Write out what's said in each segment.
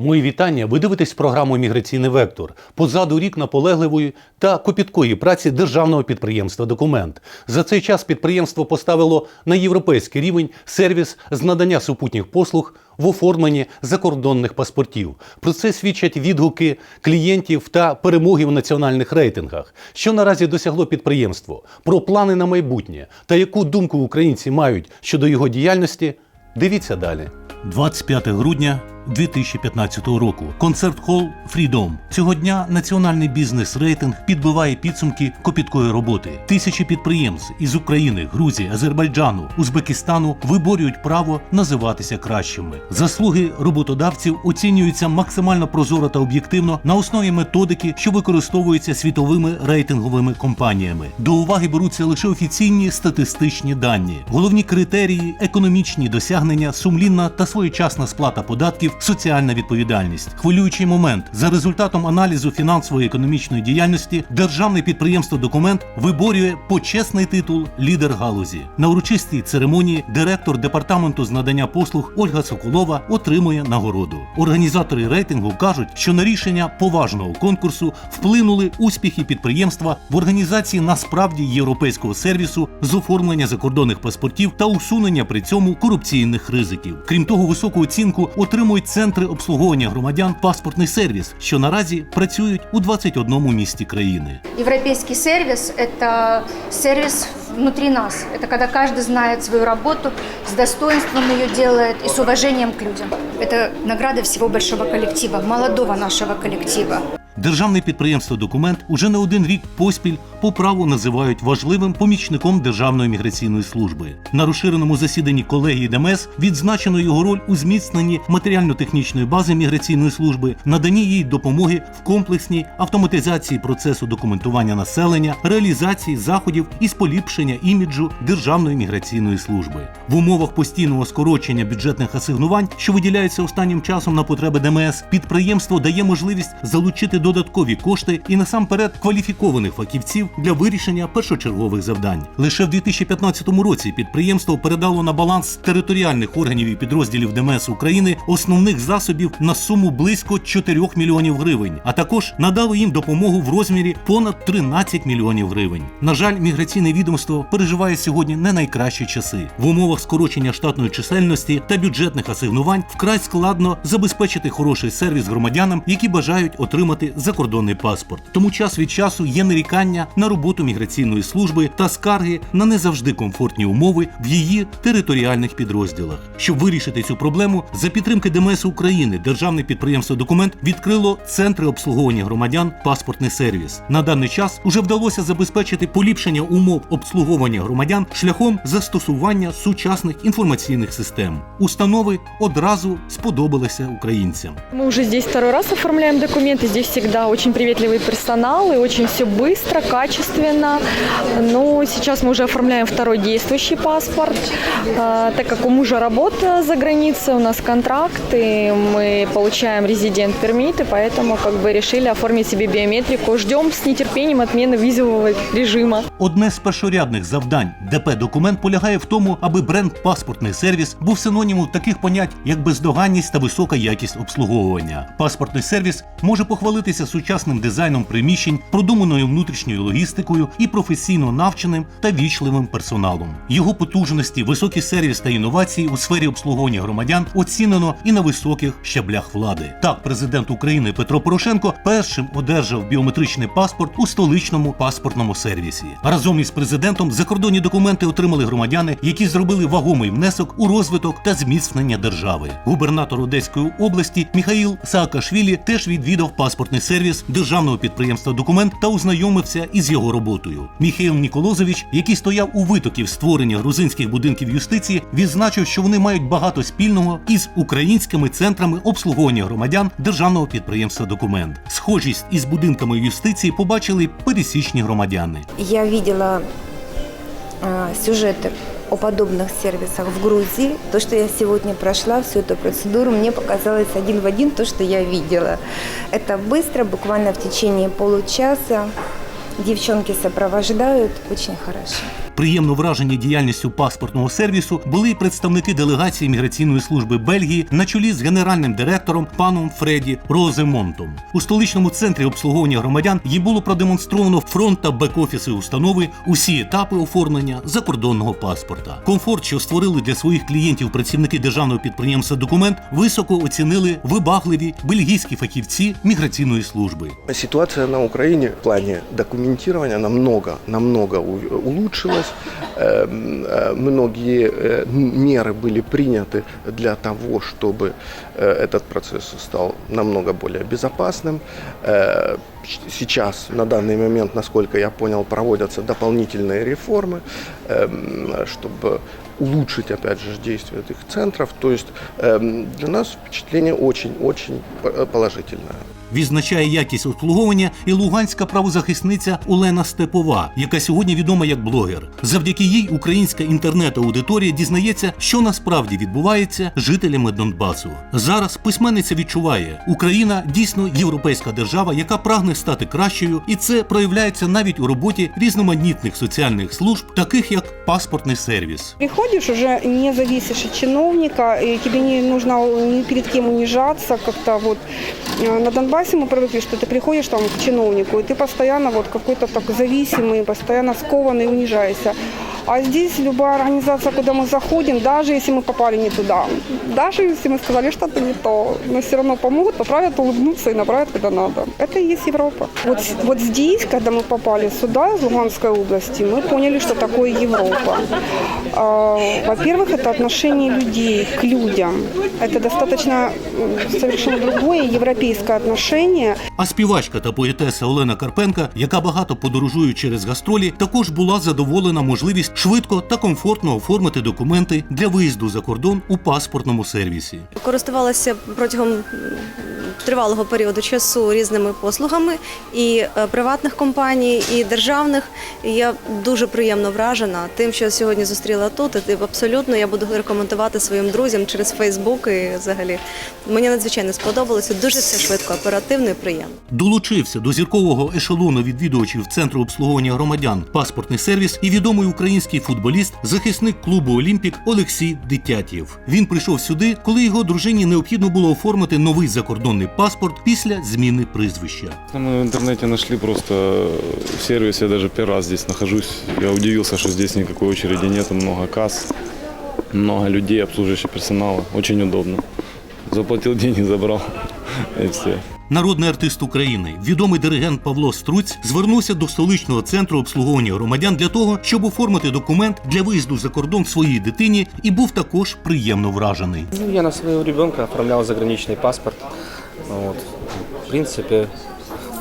Мої вітання. Ви дивитесь програму Міграційний вектор. Позаду рік наполегливої та копіткої праці державного підприємства Документ. За цей час підприємство поставило на європейський рівень сервіс з надання супутніх послуг в оформленні закордонних паспортів. Про це свідчать відгуки клієнтів та перемоги в національних рейтингах. Що наразі досягло підприємство, про плани на майбутнє та яку думку українці мають щодо його діяльності. Дивіться далі. 25 грудня 2015 року. Концерт хол Freedom. Цього дня національний бізнес-рейтинг підбиває підсумки копіткої роботи. Тисячі підприємств із України, Грузії, Азербайджану, Узбекистану виборюють право називатися кращими. Заслуги роботодавців оцінюються максимально прозоро та об'єктивно на основі методики, що використовується світовими рейтинговими компаніями. До уваги беруться лише офіційні статистичні дані, головні критерії, економічні досягнення, сумлінна та своєчасна сплата податків, соціальна відповідальність. Хвилюючий момент за результатом аналізу фінансово-економічної діяльності державне підприємство Документ виборює почесний титул лідер галузі. На урочистій церемонії директор департаменту з надання послуг Ольга Соколова отримує нагороду. Організатори рейтингу кажуть, що на рішення поважного конкурсу вплинули успіхи підприємства в організації насправді європейського сервісу з оформлення закордонних паспортів та усунення при цьому корупційних ризиків. Крім того, високу оцінку отримують центри обслуговування громадян паспортний сервіс, що наразі працюють у 21 місті країни. Европейский сервис – это сервис внутри нас. Это когда каждый знает свою работу, с достоинством ее делает и с уважением к людям. Это награда всего большого коллектива, молодого нашего коллектива. Державне підприємство Документ уже не один рік поспіль по праву називають важливим помічником Державної міграційної служби. На розширеному засіданні колегії ДМС відзначено його роль у зміцненні матеріально-технічної бази міграційної служби, наданні їй допомоги в комплексній автоматизації процесу документування населення, реалізації заходів із поліпшення іміджу Державної міграційної служби. В умовах постійного скорочення бюджетних асигнувань, що виділяються останнім часом на потреби ДМС, підприємство дає можливість залучити додаткові кошти і насамперед кваліфікованих фахівців для вирішення першочергових завдань. Лише в 2015 році підприємство передало на баланс територіальних органів і підрозділів ДМС України основних засобів на суму близько 4 мільйонів гривень, а також надало їм допомогу в розмірі понад 13 мільйонів гривень. На жаль, міграційне відомство переживає сьогодні не найкращі часи. В умовах скорочення штатної чисельності та бюджетних асигнувань вкрай складно забезпечити хороший сервіс громадянам, які бажають отримати закордонний паспорт. Тому час від часу є нарікання на роботу міграційної служби та скарги на не завжди комфортні умови в її територіальних підрозділах. Щоб вирішити цю проблему, за підтримки ДМС України державне підприємство Документ відкрило центри обслуговування громадян паспортний сервіс. На даний час уже вдалося забезпечити поліпшення умов обслуговування громадян шляхом застосування сучасних інформаційних систем. Установи одразу сподобалися українцям. Мы уже здесь второй раз оформляем документы. Здесь всегда очень приветливый персонал и очень все быстро, качественно. Но сейчас мы уже оформляем второй действующий паспорт. А, Так как у мужа работа за границей, у нас контракт, и мы получаем резидент пермит, и поэтому как бы решили оформить себе биометрику. Ждем с нетерпением отмены визового режима. Одне з першорядних завдань ДП документ полягає в тому, аби бренд паспортний сервіс був синонімом таких понять, як бездоганність та висока якість обслуговування. Паспортний сервіс може похвалитися сучасним дизайном приміщень, продуманою внутрішньою логістикою і професійно навченим та вічливим персоналом. Його потужності, високий сервіс та інновації у сфері обслуговування громадян оцінено і на високих щаблях влади. Так, президент України Петро Порошенко першим одержав біометричний паспорт у столичному паспортному сервісі. Разом із президентом закордонні документи отримали громадяни, які зробили вагомий внесок у розвиток та зміцнення держави. Губернатор Одеської області Міхаїл Саакашвілі теж відвідав паспортний державного підприємства Документ та ознайомився із його роботою. Міхаїл Ніколозович, який стояв у витоків створення грузинських будинків юстиції, відзначив, що вони мають багато спільного із українськими центрами обслуговування громадян державного підприємства Документ. Схожість із будинками юстиції побачили пересічні громадяни. Я видела а, сюжеты о подобных сервисах в Грузии. То, что я сегодня прошла, всю эту процедуру, мне показалось один в один то, что я видела. Это быстро, буквально в течение получаса. Девчонки сопровождают, очень хорошо. Приємно вражені діяльністю паспортного сервісу були й представники делегації міграційної служби Бельгії на чолі з генеральним директором паном Фреді Роземонтом. У столичному центрі обслуговування громадян їй було продемонстровано фронт та бек-офіси установи, усі етапи оформлення закордонного паспорта. Комфорт, що створили для своїх клієнтів працівники державного підприємства документ, високо оцінили вибагливі бельгійські фахівці міграційної служби. Ситуация на Украине в плане документирования намного, намного улучшилась. Эм, э, Многие э, меры были приняты для того, чтобы э, этот процесс стал намного более безопасным. Сейчас, на данный момент, насколько я понял, проводятся дополнительные реформы, эм, чтобы улучшить, опять же, действие этих центров. То есть эм, для нас впечатление очень-очень по- положительное. Відзначає якість обслуговування і луганська правозахисниця Олена Степова, яка сьогодні відома як блогер. Завдяки їй українська інтернет-аудиторія дізнається, що насправді відбувається жителями Донбасу. Зараз письменниця відчуває, Україна дійсно європейська держава, яка прагне стати кращою, і це проявляється навіть у роботі різноманітних соціальних служб, таких як паспортний сервіс. Приходишь, уже не зависишь от чиновника, и тебе не нужно ни перед кем унижаться как-то вот. Э, На Донбассе мы привыкли, что ты приходишь там к чиновнику, и ты постоянно вот какой-то так зависимый, постоянно скованный, унижаешься. А здесь любая организация, куда мы заходим, даже если мы попали не туда, даже если мы сказали что-то не то, но все равно помогут, поправят, улыбнутся и направят куда надо. Это и есть Европа. Вот, с- вот здесь, когда мы попали сюда, из Луганской области, мы поняли, что такое Европа. А, Во-первых, это отношение людей к людям. Это достаточно м, совершенно другое европейское отношение. А співачка та поетеса Олена Карпенка, яка багато подорожує через гастролі, також була задоволена можливість швидко та комфортно оформити документи для виїзду за кордон у паспортному сервісі. Користувалася протягом тривалого періоду часу різними послугами і е, приватних компаній, і державних. І я дуже приємно вражена тим, що сьогодні зустріла тут. І абсолютно я буду рекомендувати своїм друзям через Фейсбук. І взагалі мені надзвичайно сподобалося. Дуже все швидко, оперативно і приємно. Долучився до зіркового ешелону відвідувачів центру обслуговування громадян паспортний сервіс і відомий український футболіст, захисник клубу Олімпік Олексій Дитятєв. Він прийшов сюди, коли його дружині необхідно було оформити новий закордонний паспорт після зміни прізвища. Мы в интернете нашли просто в сервисе, я даже первый раз здесь нахожусь. Я удивился, что здесь никакой очереди нет, много касс, много людей, обслуживающий персонала. Очень удобно. Заплатил деньги, забрал и все Народний артист України, відомий диригент Павло Струць, звернувся до столичного центру обслуговування громадян для того, щоб оформити документ для виїзду за кордон своїй дитині, і був також приємно вражений. Ну, Я на своего ребенка оформлял заграничный паспорт. Вот. В принципе,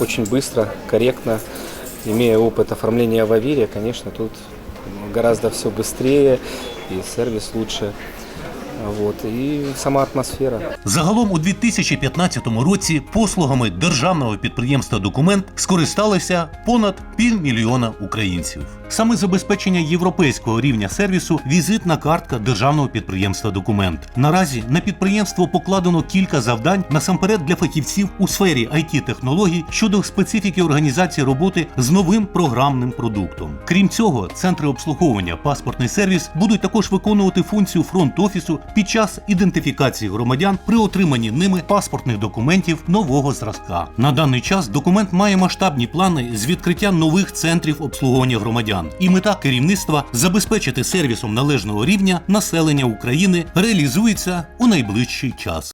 очень быстро, корректно. Имея опыт оформления в Авере, конечно, тут гораздо все быстрее и сервис лучше. Вот. і сама атмосфера. Загалом у 2015 році послугами державного підприємства Документ скористалися понад півмільйона українців. Саме забезпечення європейського рівня сервісу візитна картка державного підприємства Документ. Наразі на підприємство покладено кілька завдань насамперед для фахівців у сфері it технологій щодо специфіки організації роботи з новим програмним продуктом. Крім цього, центри обслуговування паспортний сервіс будуть також виконувати функцію фронт-офісу під час ідентифікації громадян при отриманні ними паспортних документів нового зразка. На даний час документ має масштабні плани з відкриття нових центрів обслуговування громадян. І мета керівництва забезпечити сервісом належного рівня населення України реалізується у найближчий час.